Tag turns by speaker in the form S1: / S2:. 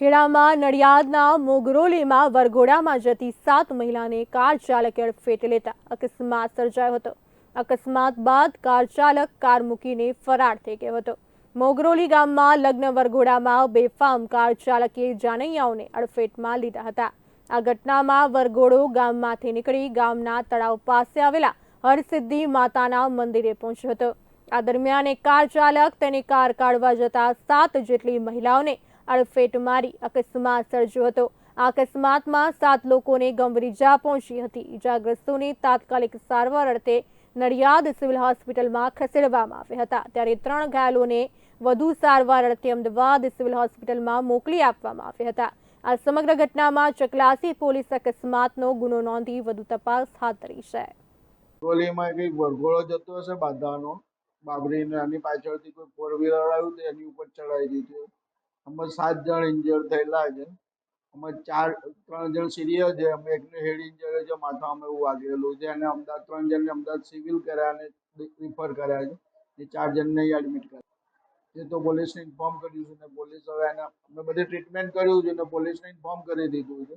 S1: ખેડામાં નડિયાદના મોગરોલીમાં વરઘોડામાં જતી સાત મહિલાને કાર ચાલકે અડફેટે લેતા અકસ્માત સર્જાયો હતો. અકસ્માત બાદ કાર ચાલક કાર મૂકીને ફરાર થઈ ગયો હતો. મોગરોલી ગામમાં લગ્ન વરઘોડામાં બેફામ કાર ચાલકે જાનૈયાઓને અડફેટમાં લીધા હતા. આ ઘટનામાં વરઘોડો ગામમાંથી નીકળી ગામના તળાવ પાસે આવેલા હરસિદ્ધિ માતાના મંદિરે પહોંચ્યો હતો. આ દરમિયાન એક કાર ચાલક તેની કાર કાઢવા જતા સાત જેટલી મહિલાઓને અડફેટ મારી અકસ્માત સર્જ્યો હતો. આ અકસ્માતમાં સાત લોકોને ગંભીર ઇજા પહોંચી હતી. ઇજાગ્રસ્તોને તાત્કાલિક સારવાર અર્થે નડિયાદ સિવિલ હોસ્પિટલમાં ખસેડવામાં આવ્યા હતા. ત્યારે ત્રણ ઘાયલોને વધુ સારવાર અર્થે અમદાવાદ સિવિલ હોસ્પિટલમાં મોકલી આપવામાં આવ્યા હતા. આ સમગ્ર ઘટનામાં ચકલાસી પોલીસ અકસ્માતનો ગુનો નોંધી વધુ તપાસ હાથ ધરી છે.
S2: ટ્રોલીમાં કંઈક વરઘોડો જતો હશે બાંધાનો. બાબરીને એની પાછળથી કોઈ ફોર વ્હીલર આવ્યું તો એની ઉપર ચડાવી દીધું. અમે સાત જણ ઇન્જર્ડ થયેલા છે. અમે ચાર, ત્રણ જણ સિરિયસ છે. અમે એકને હેડ ઇન્જર્ડ છે માથામાં એવું વાગેલું છે. અને અમદાવાદ, ત્રણ જણને અમદાવાદ સિવિલ કર્યા અને રિફર કર્યા છે. એ ચાર જણને એડમિટ કર્યા એ તો પોલીસને ઇન્ફોર્મ કર્યું છે ને પોલીસ હવે એને, અમે બધી ટ્રીટમેન્ટ કર્યું છે ને પોલીસને ઇન્ફોર્મ કરી દીધું છે.